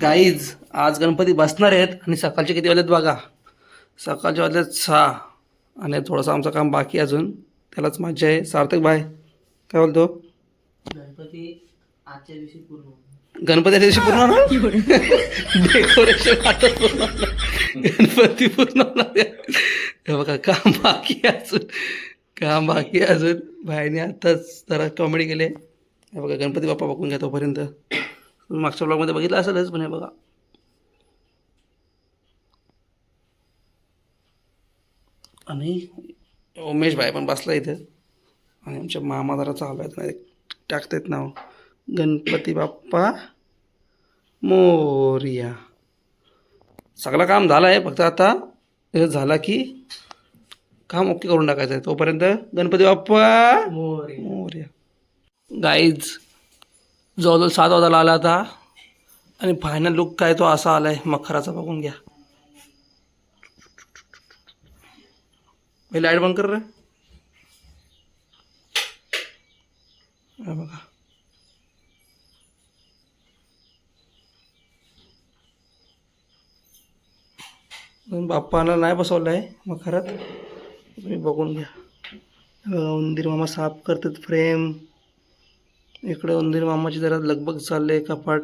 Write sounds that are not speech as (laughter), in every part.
Guys आज गणपती बसणार आहेत आणि सकाळचे किती वाजलेत बघा? सकाळचे वाजलेत सहा. आणि थोडंसं आमचं काम बाकी अजून. त्यालाच मजा आहे. सार्थक बाय काय बोलतो? गणपती आजच्या दिवशी पूर्ण. गणपती दिवशी पूर्ण होणार? डेकोरेशन आता पूर्ण होणार. गणपती पूर्ण होणार. हे बघा काम बाकी अजून. काम बाकी अजून. बाईने आताच जरा कॉमेडी केली. हे बघा गणपती बाप्पा बघून घ्या तोपर्यंत. तुम्ही मागच्या ब्लॉगमध्ये बघितलं असेलच पण हे बघा. आणि उमेश भाई पण बसला इथं. आणि आमच्या मामा जरा चालू आहेत ना टाकतायत नाव. गणपती बाप्पा मोरिया. सगळं काम झालं आहे फक्त आता हे झाला की काम ओके करून टाकायचं आहे. तोपर्यंत गणपती बाप्पा मोरे मोरया. गाईज जवळजवळ सात वाजायला आला आता. आणि फायनल लुक काय तो असा आला आहे मखराचा बघून घ्या. लाइट बंद कर रे. बघा. बाप्पाला नाही बसवलं आहे मखरात. तुम्ही बघून घ्या. उंदीर मामा साफ करतात फ्रेम इकडे उंदीर मामाची जरा लगबग चालले कपाट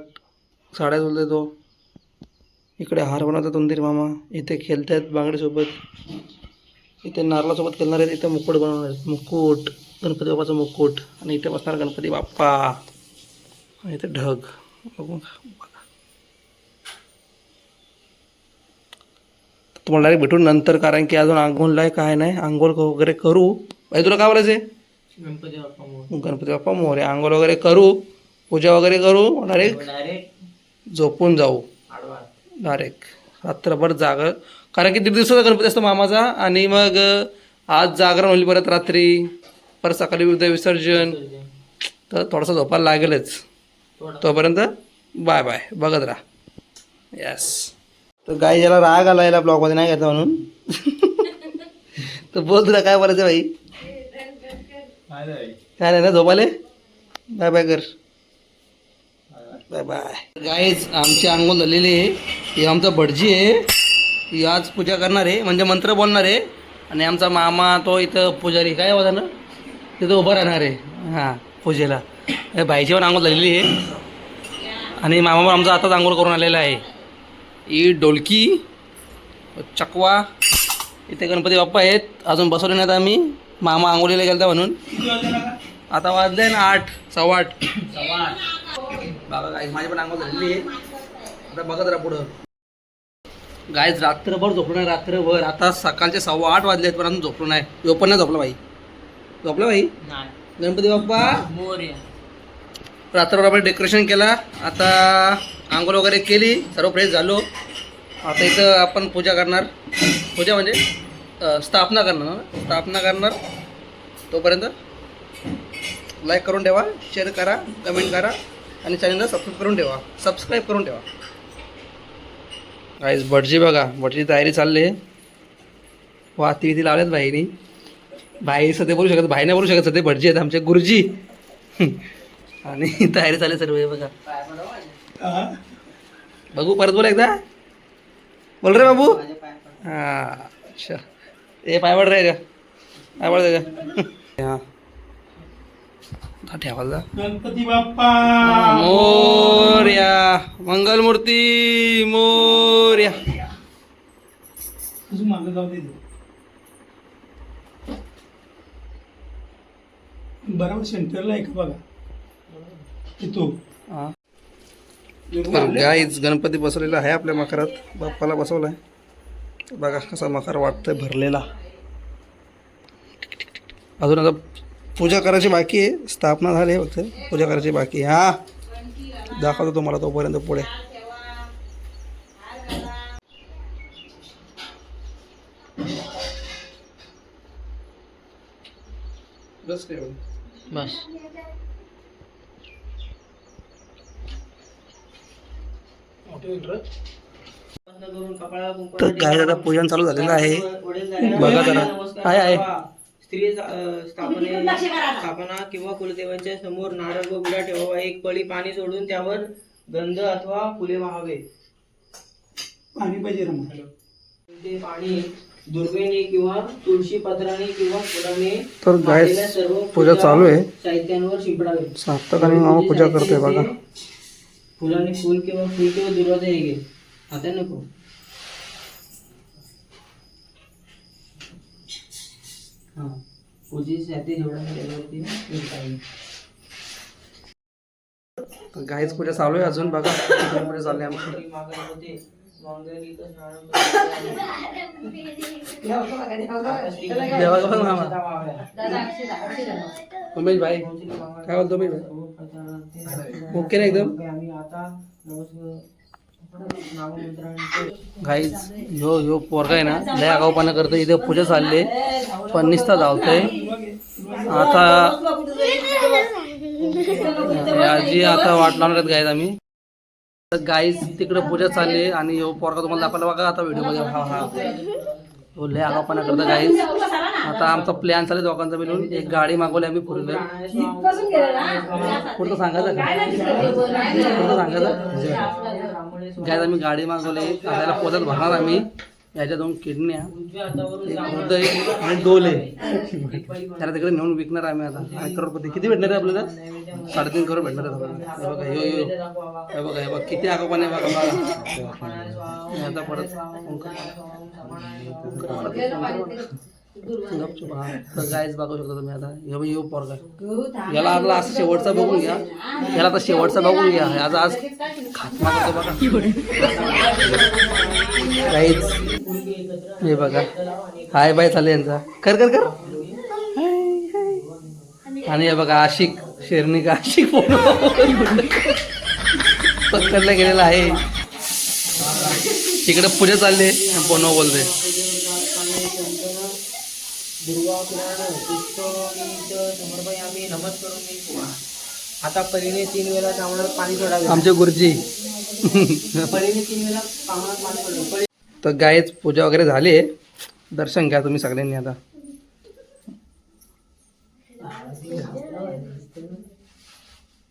साड्या धुलते देतो इकडे हार बनवतात उंदीर मामा. इथे खेळतायत बांगडीसोबत. इथे नारळासोबत खेळणार आहेत इथे मुकुट बनवणार आहेत. मुकुट गणपती बाप्पाचं मुकुट. आणि इथे बसणार गणपती बाप्पा. आणि इथे ढग. बघू. तुम्हाला डायरेक्ट भेटून नंतर कारण की अजून आंघोळला आहे काय नाही आंघोळ वगैरे करू. भाई तुला काय बोलायचं आहे गणपती बाप्पा मोरे. गणपती बाप्पा मोरे. आंघोळ वगैरे करू पूजा वगैरे करू डायरेक्ट डायरेक्ट झोपून जाऊ. आडवा. डायरेक्ट रात्रभर जाग कारण की दीड दिवसाचा गणपती असतो मामाचा आणि मग अं, आज जागरण होईल परत रात्री. परत सकाळी उद्या विसर्जन. तर थोडासा झोपायला लागेलच. थोडा. तोपर्यंत बाय बाय. बघत राहा. यस तर गाय याला राग आला याला ब्लॉगमध्ये नाही घ्यायचा म्हणून. (laughs) तर बोल तुला काय बोलायचं भाई काय नाही ना झोपाले? बाय बाय कर. Bye bye. गाईज आमची आंघोळ झालेली आहे. ही आमचा भटजी आहे. ही आज पूजा करणार आहे. म्हणजे मंत्र बोलणार आहे. आणि आमचा मामा तो इथं पुजारी. काय होता ना? तिथं उभं राहणार आहे. हां पूजेला. हे भाईची पण आंघोळ झालेली आहे. आणि मामा पण आमचा आताच आंघोळ करून आलेला आहे. ही डोलकी चकवा. इथे गणपती बाप्पा आहेत. अजून बसवले नाहीत आम्ही. मामा आंघोळीला गेलता म्हणून. आता वाजले ना आठ सव्वा आठ. बघा गाईज माझी पण आंघोळ झालेली आहे. आता बघत राहा पुढं. गाईज रात्रभर झोपलो नाही रात्रभर. आता सकाळचे सव्वा आठ वाजले आहेत पण अजून झोपलो नाही. यो पण नाही झोपला भाई. झोपला भाई? नाही. गणपती बाप्पा? रात्रभर आपण डेकोरेशन केला. आता आंघोळ वगैरे केली. सर्व फ्रेश झालो. आता इथं आपण पूजा करणार. पूजा म्हणजे? स्थापना करणार. ना स्थापना करणार. तोपर्यंत लाईक करून ठेवा शेअर करा कमेंट करा आणि चॅनलला सबस्क्राईब करून ठेवा. सबस्क्राईब करून ठेवा. काहीच भटजी बघा भटजी तयारी चालली आहे. वाती विती लावल्यात बाईनी बाई सध्या बोलू शकत बाई नाही बोलू शकत सध्या भटजी आहेत आमचे गुरुजी. आणि तयारी चालली सर्व बघा. बघू परत बोला एकदा. बोल रे बाबू. हां अच्छा. ए पाय पड रे का पाय पड का ठेवायला जा. गणपती बाप्पा मोर्या मंगलमूर्ती मोर्या अजून मागं जाऊ दे बरोबर सेंटरला आहे का बघा तिथो हा गाईच गणपती बसवलेला आहे आपल्या मकरात बाप्पाला बसवलाय बघा कसा मकर वाटतोय भरलेला अजून आता पूजा करायची बाकी आहे. स्थापना झाली आहे फक्त. पूजा करायची बाकी आहे. हा. दाखवतो तुम्हाला तोपर्यंत पुढे. बस काय एवढं. बस. तर काय जरा पूजन चालू झालेलं आहे. बघा जरा. आहे आहे. स्त्री स्थापने स्थापना किंवा कुलदेवांच्या समोर नारळ व गुढा ठेवावा. एक पळी पाणी सोडून त्यावर गंध अथवा फुले व्हावे. पाणी पाहिजे ते पाणी दुर्बेने किंवा तुळशी पत्राने किंवा फुलाने तर मांडलेल्या सर्व पूजा चालू आहे. साहित्यांवर शिंपडावे. सार्थक आणि मामा पूजा करतोय बघा. फुलाने फुल किंवा फुल किंवा दुर्वाजा हे घे. आता नको. हा. पूजेसाठी जेवढा मी त्याच्यावरती लिहिता येईल. गाईच पूजा चालू आहे अजून बघा. पूजा पूजा चालली आमची. होते. उमेश भाई काय बोलतो उमेश भाई? ओके ना एकदम? गाईज ह्यो ह्यो पोरगा आहे ना लय आगाऊपणा करतो इथे पूजा चालली. आहे पण निस्ता धावतोय. आता आजी आता वाट लावणार आहेत गाईज आम्ही. तर गाईज तिकडे पूजा चालली आणि हो पोरगा तुम्हाला दाखवला. बघा आता व्हिडिओमध्ये. हा हा. हो लय आगापणा करतो गाईज आता आमचा प्लॅन चालू आहे दोघांचा मिळून. एक गाडी मागवली आम्ही फोर पुढचं सांगायचं पुढचं सांगायचं? गायज आम्ही गाडी मागवली. त्याला पोतात भरणार आम्ही. याच्या दोन किडन्या हृदय आणि डोले (laughs) त्याला तिकडे नेऊन विकणार आम्ही आता. आणि करोडपती किती भेटणार आहे आपल्याला? साडेतीन करोड भेटणार आहे आपल्याला. हे बघा यो यो. हे बघा हे बघा किती आगोपण आहे बघा बघा. आता परत. गपचूप हा. तर गायच बघू शकता तुम्ही आता. हे यो पोरगा. याला आपला असं शेवटचा बघून घ्या. याला आता शेवटचा बघून घ्या. आज आज खात्मा करतो बघा. काहीच हे बघा. हाय बाय चालू यांचा. कर कर कर. आणि हे बघा आशिक शेरणी का आशिक पकडला गेलेला आहे. तिकडे पूजा चालली. पोनो बोलते नमस् करून आता परीने तीन वेळा चांगलं पाणी सोडावे. आमचे गुरुजी. परीने तीन वेळा पाणी सोडावे. तर गायच पूजा वगैरे झाली दर्शन घ्या तुम्ही सगळ्यांनी आता.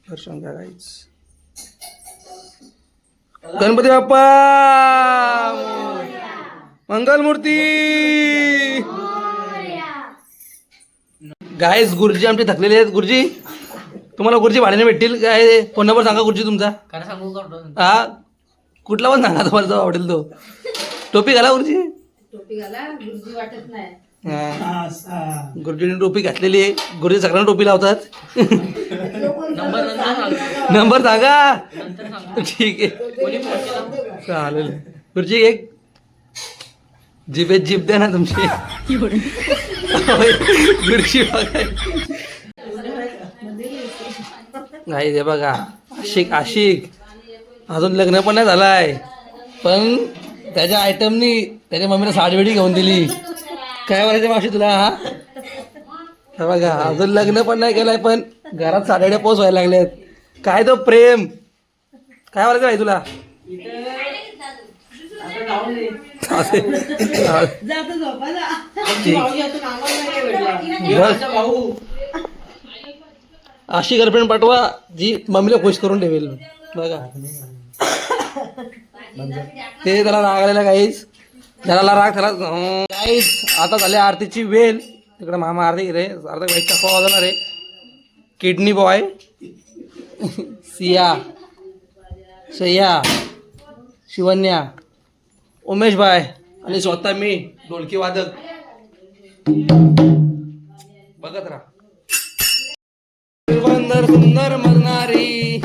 दर्शन घ्या गाईच गणपती बाप्पा! मंगल मूर्ती गायस गुरुजी आमचे थकलेले आहेत. गुरुजी तुम्हाला गुरुजी भाड्याने भेटतील. काय फोन नंबर सांगा गुरुजी तुमचा. सांगू? हा? कुठला पण सांगा तुम्हाला जो आवडेल तो. टोपी घाला गुरुजी. हा. असा गुरुजीने टोपी घातलेली आहे. गुरुजी सगळ्यांना टोपी लावतात. नंबर नंतर सांग. नंबर सांगा. नंतर सांग. ठीक आहे. चालेल. गुरुजी एक जिबेत जीप द्या ना तुमची. गुरुजी नाही हे बघा. आशिक आशिक. अजून लग्न पण नाही झालाय. पण त्याच्या आयटमनी त्याच्या मम्मीला साडवेडी घेऊन दिली. काय म्हणायचं मावशी तुला हा? बघा अजून लग्न पण नाही केलंय पण घरात साड्याड्या पोच व्हायला लागल्यात. काय तो प्रेम? काय म्हणायचं भाई तुला? नाही भेटला. माझा भाऊ. अशी गर्लफ्रेंड पाठवा जी मम्मीला खुश करून ठेवेल. बघा. ते त्याला राग आलेला काहीच त्याला राग त्याला काहीच आता झाली आरतीची वेल तिकडे मामा आरती रे अर्धा बाईक चप्पा वाजवणार आहे. Kidney boy (laughs) Siya. सह्या शिवन्या. उमेश भाई आणि स्वतः मी ढोलकी वादक. बघत राहा. सुंदर सुंदर मरणारी.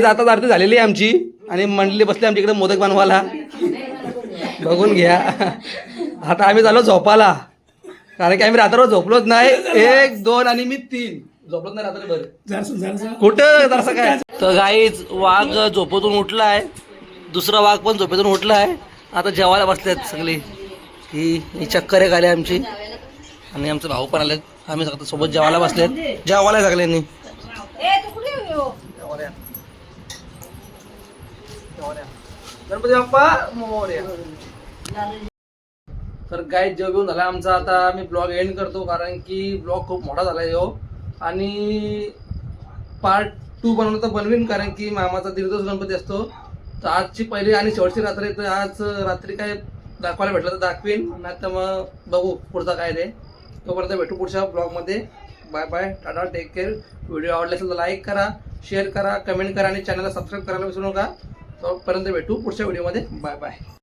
गाईज आता आरती झालेली आहे आमची. आणि मंडळी बसली आमच्या इकडे मोदक बनवायला. बघून घ्या. आता आम्ही झालो झोपाला कारण की आम्ही रात्रभर झोपलोच नाही. एक दोन आणि मी तीन. झोपलोच नाही रात्रभर. कुठं? जरासं काय? तर गाईच वाघ झोपेतून उठला आहे दुसरा वाघ पण झोपेतून उठला आहे आता जेवायला बसलेत सगळे. ही ही चक्कर एक आली आमची. आणि आमचे भाऊ पण आलेत. आम्ही सगळं सोबत जेवायला बसलेत. जेवायला सगळ्यांनी जेवायला या. जेवायला या. गणपती बाप्पा मोरया. तर गाईड जेव घेऊन झाला आमचा. आता मी ब्लॉग एंड करतो कारण की ब्लॉग खूप मोठा झाला आहे हो. आणि पार्ट टू बनवलं तर बनवीन कारण की मामाचा दीर्घच गणपती असतो. तर आजची पहिली आणि शेवटची रात्र आहे तर आज रात्री काय दाखवायला भेटलं तर दाखवीन. नाही तर मग बघू पुढचा काय ते. तोपर्यंत भेटू पुढच्या ब्लॉगमध्ये bye bye tata take care video आवडला असेल तर लाईक करा शेअर करा कमेंट करा आणि चॅनलला सबस्क्राईब करायला विसरू नका. तोपर्यंत भेटू पुढच्या व्हिडिओमध्ये. Bye bye.